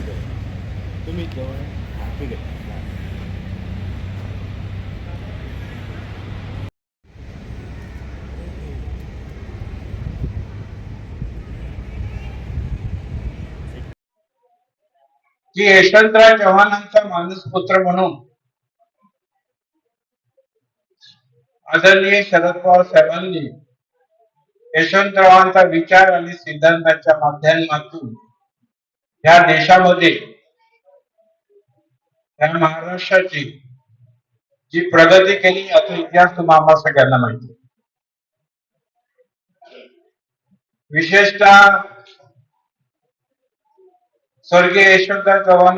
जवळ तुम्ही जवळ हां ठीक आहे की यशवंतराव चव्हाणांचा माणूस पुत्र म्हणून. आदरणीय शरद पवार साहेबांनी यशवंतरावांचा विचार आणि सिद्धांताच्या माध्यमातून या देशामध्ये या महाराष्ट्राची जी प्रगती केली याचा इतिहास तुम्हा आम्हा सगळ्यांना माहिती. विशेषतः स्वर्गीय यशवंतराव चव्हाण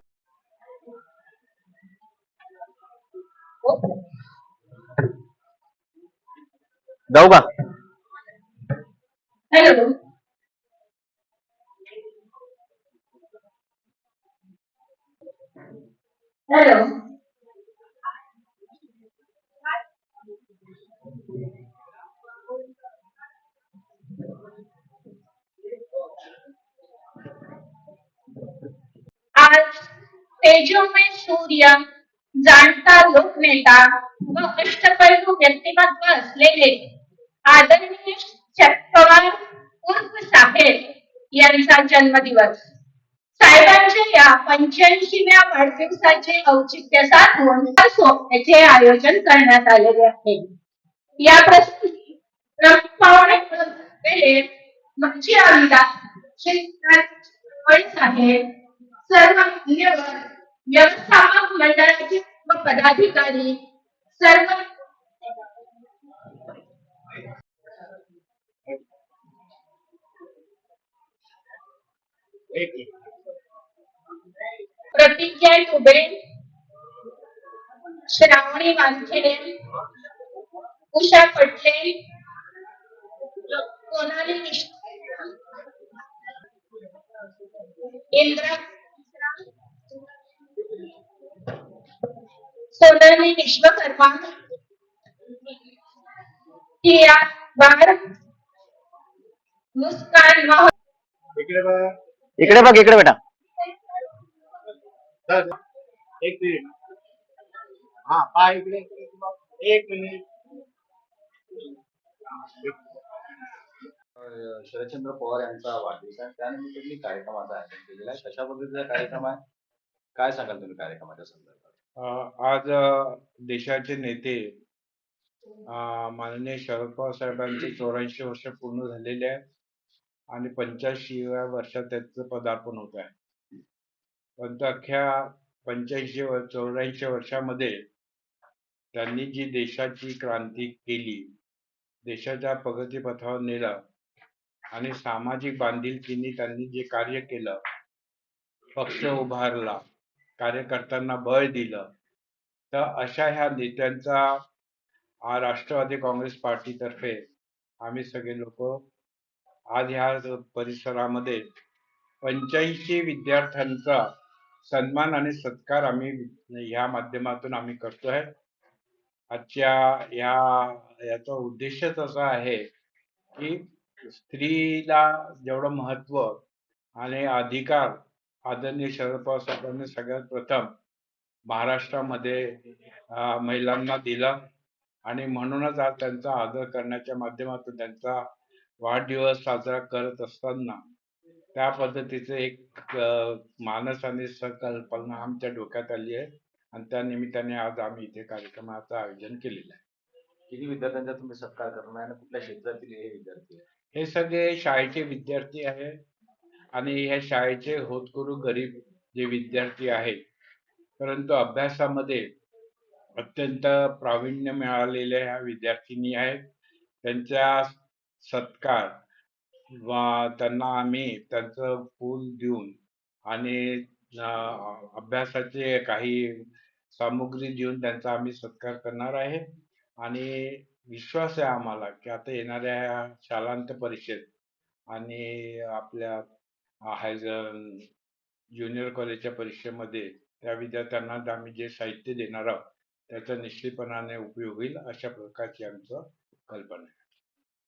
जाऊ का हॅलो हॅलो. आज तेजोमय सूर्य जाणता लोकनेता व अष्टपैलू व्यक्तिमत्व असलेले आदरणीय शरद पवार उर्फ साहेब यांचा जन्मदिवस. साहेबांच्या या पंच्याऐंशीव्या वाढदिवसाचे औचित्य साधून सोहळ्याचे आयोजन करण्यात आलेले आहे. या प्रसंगी पाहुणे आमदार साहेब सर्व मान्यवर व्यवस्थापक मंडळाचे पदाधिकारी सर्व एक प्रतिज्ञा दुबे श्रावणी वानखेडे उषा पटले सोनाली इंद्रा, सोनाली विश्वकर्मा टिया बार, मुस्कान इकडे बघा, इकडे बघ, इकडे बेटा. सर एक मिनिट. हा पाय इकडे. एक मिनिट. अं, शरदचंद्र पवार यांचा वाढदिवस आहे. त्यानिमित्त मी कार्यक्रमाचा आयोजन केलेला आहे. कशा पद्धतीचा कार्यक्रम आहे? काय सांगाल तुम्ही कार्यक्रमाच्या संदर्भात? अ, आज अ, देशाचे नेते अ, माननीय शरद पवार साहेबांचे चौऱ्याऐंशी वर्ष पूर्ण झालेले आहे आणि पंच्याऐंशीव्या वर्षात त्यांचं पदार्पण होत आहे. परंतु अख्ख्या पंच्याऐंशी व चौऱ्याऐंशी वर्षामध्ये त्यांनी जी देशाची क्रांती केली देशाच्या प्रगतीपथावर नेलं आणि सामाजिक बांधिलकीनी त्यांनी जे कार्य केलं पक्ष उभारला कार्यकर्त्यांना बळ दिलं तर अशा ह्या नेत्यांचा राष्ट्रवादी काँग्रेस पार्टीतर्फे आम्ही सगळे लोक आज ह्या परिसरामध्ये पंच्याऐंशी विद्यार्थ्यांचा सन्मान आणि सत्कार आम्ही ह्या माध्यमातून आम्ही करतोय. आजच्या ह्या याचा उद्देशच असा आहे की स्त्रीला जेवढं महत्त्व आणि अधिकार आदरणीय शरद पवार साहेबांनी सगळ्यात प्रथम महाराष्ट्रामध्ये महिलांना दिला आणि म्हणूनच आज त्यांचा आदर करण्याच्या माध्यमातून त्यांचा वाढदिवस साजरा करत असताना त्या पद्धतीचे एक मानस आणि संकल्पना आमच्या डोक्यात आली आहे. आणि त्या निमित्ताने आज आम्ही इथे कार्यक्रमाचं आयोजन केलेलं आहे. किती विद्यार्थ्यांचा तुम्ही सत्कार करणार आणि कुठल्या क्षेत्रातील हे विद्यार्थी आहे हे सगळे शाळेचे विद्यार्थी आहेत. आणि ह्या शाळेचे होतकरू गरीब जे विद्यार्थी आहेत. परंतु अभ्यासामध्ये अत्यंत प्रावीण्य मिळालेल्या ह्या विद्यार्थिनी आहेत. त्यांच्या सत्कार वा त्यांना आम्ही त्यांचं फूल देऊन आणि अभ्यासाचे काही सामुग्री देऊन त्यांचा आम्ही सत्कार करणार आहे. आणि विश्वास आहे आम्हाला की आता येणाऱ्या शालांत परिषद आणि आपल्या हाय ज्युनियर कॉलेजच्या परीक्षेमध्ये त्या विद्यार्थ्यांना आम्ही जे साहित्य देणार आहोत त्याचा निश्चितपणाने उपयोग होईल अशा प्रकारची आमचं कल्पना आहे.